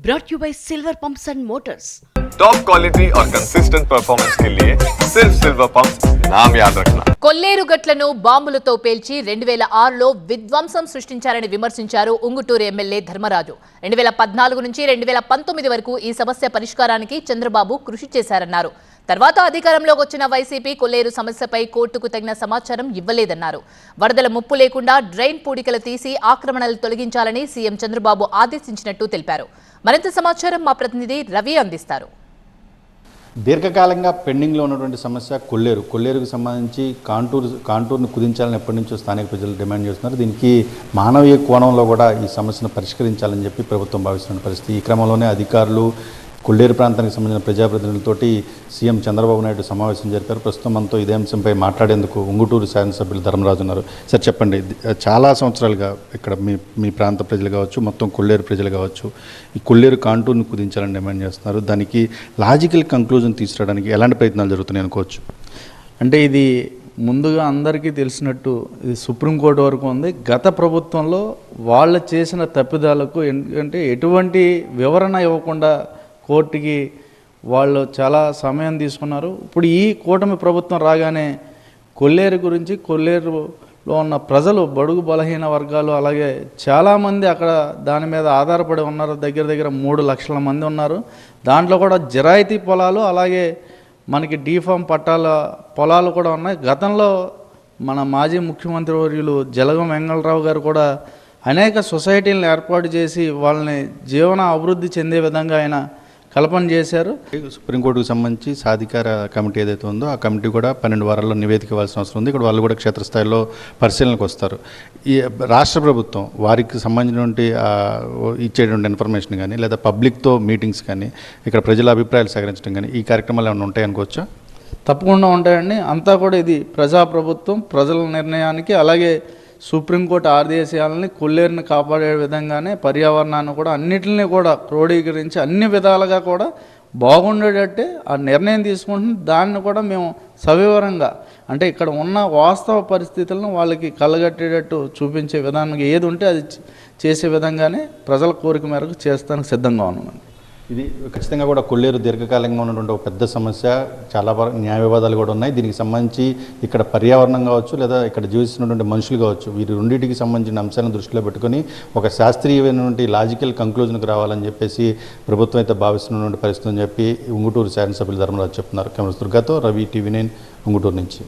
brought you by Silver Pumps and Motors. Top quality और consistent performance के लिए सिर्फ सिल्वर पंप नाम याद रखना కొల్లేరు గట్లను బాంబులతో పేల్చి రెండు వేల ఆరులో విధ్వంసం సృష్టించారని విమర్శించారు ఉంగుటూరు ఎమ్మెల్యే ధర్మరాజు రెండు వేల పద్నాలుగు నుంచి రెండు వేల పంతొమ్మిది వరకు ఈ సమస్య పరిష్కారానికి చంద్రబాబు కృషి చేశారన్నారు తర్వాత అధికారంలోకి వచ్చిన వైసీపీ కొల్లేరు సమస్యపై కోర్టుకు తగిన సమాచారం ఇవ్వలేదన్నారు. వరదల ముప్పు లేకుండా డ్రైన్ పూడికలు తీసి ఆక్రమణలు తొలగించాలని సీఎం చంద్రబాబు ఆదేశించినట్టు తెలిపారు. మరింత సమాచారం మా ప్రతినిధి రవి అందిస్తారు. దీర్ఘకాలంగా పెండింగ్లో ఉన్నటువంటి సమస్య కొల్లేరు. కొల్లేరుకు సంబంధించి కాంటూర్ కాంటూర్ను కుదించాలని ఎప్పటి నుంచో స్థానిక ప్రజలు డిమాండ్ చేస్తున్నారు. దీనికి మానవీయ కోణంలో కూడా ఈ సమస్యను పరిష్కరించాలని చెప్పి ప్రభుత్వం భావిస్తున్న పరిస్థితి. ఈ క్రమంలోనే అధికారులు కొల్లేరు ప్రాంతానికి సంబంధించిన ప్రజాప్రతినిధులతోటి సీఎం చంద్రబాబు నాయుడు సమావేశం జరిపారు. ప్రస్తుతం మనతో ఇదే అంశంపై మాట్లాడేందుకు ఉంగుటూరు శాసనసభ్యులు ధర్మరాజు ఉన్నారు. సార్ చెప్పండి. చాలా సంవత్సరాలుగా ఇక్కడ మీ మీ ప్రాంత ప్రజలు కావచ్చు మొత్తం కొల్లేరు ప్రజలు కావచ్చు ఈ కొల్లేరు కాంటూర్ను కుదించాలని డిమాండ్ చేస్తున్నారు. దానికి లాజికల్ కంక్లూజన్ తీసుకురావడానికి ఎలాంటి ప్రయత్నాలు జరుగుతున్నాయి అనుకోవచ్చు? అంటే ఇది ముందుగా అందరికీ తెలిసినట్టు ఇది సుప్రీంకోర్టు వరకు ఉంది. గత ప్రభుత్వంలో వాళ్ళు చేసిన తప్పిదాలకు ఎందుకంటే ఎటువంటి వివరణ ఇవ్వకుండా కోర్టుకి వాళ్ళు చాలా సమయం తీసుకున్నారు. ఇప్పుడు ఈ కూటమి ప్రభుత్వం రాగానే కొల్లేరు గురించి కొల్లేరులో ఉన్న ప్రజలు బడుగు బలహీన వర్గాలు అలాగే చాలామంది అక్కడ దాని మీద ఆధారపడి ఉన్నారు. దగ్గర దగ్గర మూడు లక్షల మంది ఉన్నారు. దాంట్లో కూడా జిరాయితీ పొలాలు అలాగే మనకి డీఫామ్ పట్టాల పొలాలు కూడా ఉన్నాయి. గతంలో మన మాజీ ముఖ్యమంత్రి వర్యులు జలగం వెంగళరావు గారు కూడా అనేక సొసైటీలను ఏర్పాటు చేసి వాళ్ళని జీవన అభివృద్ధి చెందే విధంగా ఆయన కల్పన చేశారు. సుప్రీంకోర్టుకు సంబంధించి సాధికార కమిటీ ఏదైతే ఉందో ఆ కమిటీ కూడా పన్నెండు వారాల్లో నివేదిక ఇవ్వాల్సిన అవసరం ఉంది. ఇక్కడ వాళ్ళు కూడా క్షేత్రస్థాయిలో పరిశీలనకు వస్తారు. ఈ రాష్ట్ర ప్రభుత్వం వారికి సంబంధించినటువంటి ఇచ్చేటువంటి ఇన్ఫర్మేషన్ కానీ లేదా పబ్లిక్తో మీటింగ్స్ కానీ ఇక్కడ ప్రజల అభిప్రాయాలు సేకరించడం కానీ ఈ కార్యక్రమాలు ఏమైనా ఉంటాయి అనుకోవచ్చా? తప్పకుండా ఉంటాయండి. అంతా కూడా ఇది ప్రజాప్రభుత్వం ప్రజల నిర్ణయానికి అలాగే సుప్రీంకోర్టు ఆదేశాలని కొల్లేరుని కాపాడే విధంగానే పర్యావరణాన్ని కూడా అన్నిటిని కూడా క్రోడీకరించి అన్ని విధాలుగా కూడా బాగుండేటట్టే ఆ నిర్ణయం తీసుకుంటుంది దాన్ని కూడా మేము సవివరంగా అంటే ఇక్కడ ఉన్న వాస్తవ పరిస్థితులను వాళ్ళకి కలగట్టేటట్టు చూపించే విధానంగా ఏది ఉంటే అది చేసే విధంగానే ప్రజల కోరిక మేరకు చేస్తానికి సిద్ధంగా ఉన్నాను ఇది ఖచ్చితంగా కూడా కొల్లేరు దీర్ఘకాలంగా ఉన్నటువంటి ఒక పెద్ద సమస్య. చాలా వరకు న్యాయ వివాదాలు కూడా ఉన్నాయి. దీనికి సంబంధించి ఇక్కడ పర్యావరణం కావచ్చు లేదా ఇక్కడ జీవిస్తున్నటువంటి మనుషులు కావచ్చు వీరి రెండింటికి సంబంధించిన అంశాలను దృష్టిలో పెట్టుకొని ఒక శాస్త్రీయమైనటువంటి లాజికల్ కంక్లూజన్కి రావాలని చెప్పేసి ప్రభుత్వం అయితే భావిస్తున్నటువంటి పరిస్థితి అని చెప్పి ఉంగుటూరు శాసనసభ్యులు ధర్మరాజు చెప్తున్నారు. కెమెరా దుర్గాతో రవి టీవీ నైన్ ఉంగుటూరు నుంచి.